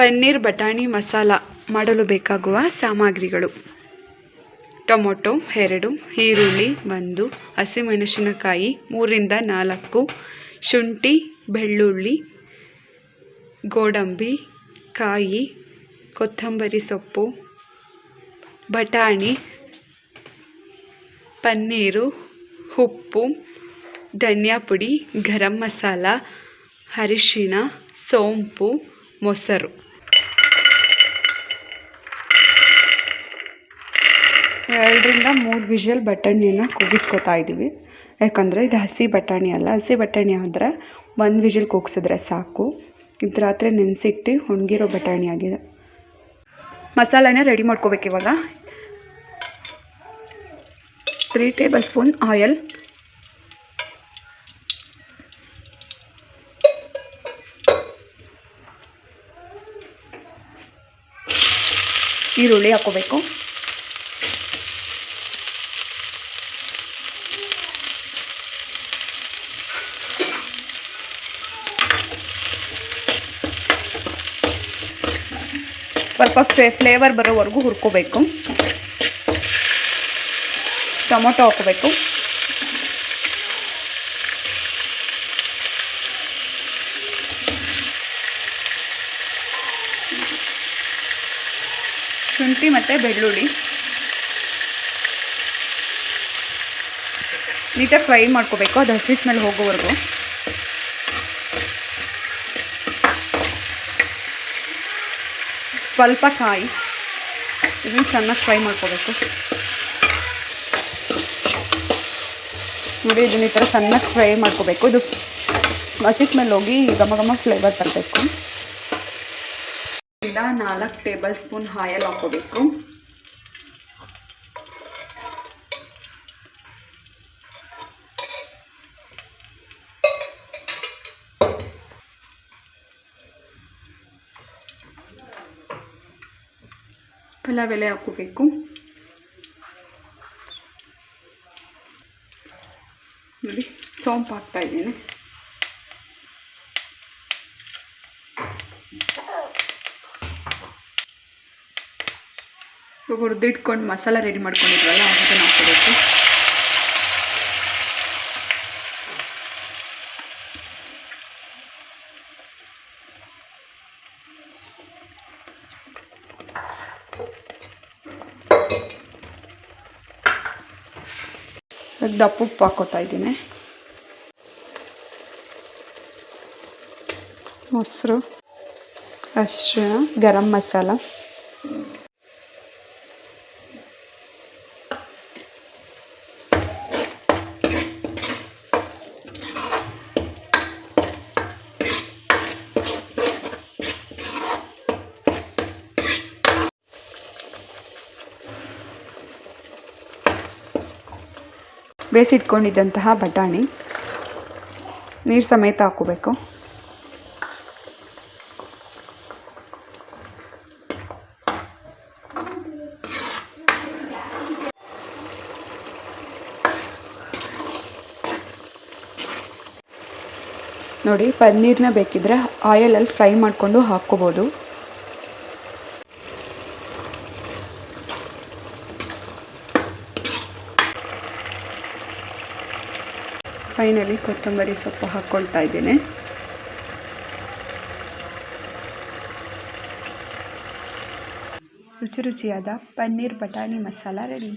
ಪನ್ನೀರ್ ಬಟಾಣಿ ಮಸಾಲ ಮಾಡಲು ಬೇಕಾಗುವ ಸಾಮಗ್ರಿಗಳು. ಟೊಮೊಟೊ ಎರಡು, ಈರುಳ್ಳಿ ಒಂದು, ಹಸಿಮೆಣಸಿನಕಾಯಿ ಮೂರಿಂದ ನಾಲ್ಕು, ಶುಂಠಿ, ಬೆಳ್ಳುಳ್ಳಿ, ಗೋಡಂಬಿ, ಕಾಯಿ, ಕೊತ್ತಂಬರಿ ಸೊಪ್ಪು, ಬಟಾಣಿ, ಪನ್ನೀರು, ಉಪ್ಪು, ಧನಿಯಾ ಪುಡಿ, ಗರಂ ಮಸಾಲ, ಅರಿಶಿಣ, ಸೋಂಪು, ಮೊಸರು. ಎರಡರಿಂದ ಮೂರು ವಿಷಲ್ ಬಟಾಣಿನ ಕೂಗಿಸ್ಕೊತಾ ಇದ್ದೀವಿ ಯಾಕಂದರೆ ಇದು ಹಸಿ ಬಟಾಣಿ ಅಲ್ಲ. ಹಸಿ ಬಟಾಣಿ ಆದರೆ ಒಂದು ವಿಷಲ್ ಕೂಗಿಸಿದ್ರೆ ಸಾಕು. ಇದು ರಾತ್ರಿ ನೆನೆಸಿಟ್ಟು ಒಣಗಿರೋ ಬಟಾಣಿ ಆಗಿದೆ. ಮಸಾಲೆನ ರೆಡಿ ಮಾಡ್ಕೋಬೇಕು ಇವಾಗ. ತ್ರೀ ಟೇಬಲ್ ಸ್ಪೂನ್ ಆಯಲ್ ಈರುಳ್ಳಿ ಹಾಕೋಬೇಕು ಸ್ವಲ್ಪ ಫ್ಲೇವರ್ ಬರೋವರೆಗೂ ಹುರ್ಕೋಬೇಕು. ಟೊಮೊಟೊ ಹಾಕೋಬೇಕು. ಶುಂಠಿ ಮತ್ತು ಬೆಳ್ಳುಳ್ಳಿ. ನೀಟಾಗಿ ಫ್ರೈ ಮಾಡ್ಕೋಬೇಕು. ಅದು ಹಸಿ ಸ್ಮೆಲ್ ಹೋಗೋವರೆಗೂ. ಸ್ವಲ್ಪ ಕಾಯಿ ಇದನ್ನು ಚೆನ್ನಾಗಿ ಫ್ರೈ ಮಾಡ್ಕೋಬೇಕು. ನೋಡಿ, ಇದನ್ನ ಈ ಥರ ಸಣ್ಣಗೆ ಫ್ರೈ ಮಾಡ್ಕೋಬೇಕು. ಇದು ಹಸಿ ಸ್ಮೆಲ್ ಹೋಗಿ ಘಮ ಘಮ ಫ್ಲೇವರ್ ತರಬೇಕು. ನಾಲ್ಕು ಟೇಬಲ್ ಸ್ಪೂನ್ ಆಯಲ್ ಹಾಕೋಬೇಕು ಪಲಾವ್ ಎಲೆ ಹಾಕೋಬೇಕು ನೋಡಿ ಸೋಂಪು ಹಾಕ್ತಾ ಇದ್ದೀನಿ. ಹುರಿದಿಟ್ಕೊಂಡು ಮಸಾಲ ರೆಡಿ ಮಾಡ್ಕೊಂಡಿದ್ವಲ್ಲ ಅದನ್ನು ಹಾಕೋಬೇಕು ದಪ್ಪ ಉಪ್ಪು ಹಾಕೋತಾ ಇದ್ದೀನಿ. ಮೊಸರು ಅರಿಶಿಣ ಗರಂ ಮಸಾಲ. ಬೇಯಿಸಿಟ್ಕೊಂಡಿದ್ದಂತಹ ಬಟಾಣಿ. ನೀರು ಸಮೇತ ಹಾಕೋಬೇಕು ನೋಡಿ ಪನ್ನೀರ್ನ ಬೇಕಿದ್ರೆ ಆಯಲಲ್ಲಿ ಫ್ರೈ ಮಾಡಿಕೊಂಡು ಹಾಕ್ಕೋಬೋದು. ಫೈನಲಿ ಕೊತ್ತಂಬರಿ ಸೊಪ್ಪು ಹಾಕ್ಕೊಳ್ತಾ ಇದ್ದೇನೆ. ರುಚಿ ರುಚಿಯಾದ ಪನ್ನೀರ್ ಬಟಾಣಿ ಮಸಾಲ ರೆಡಿ.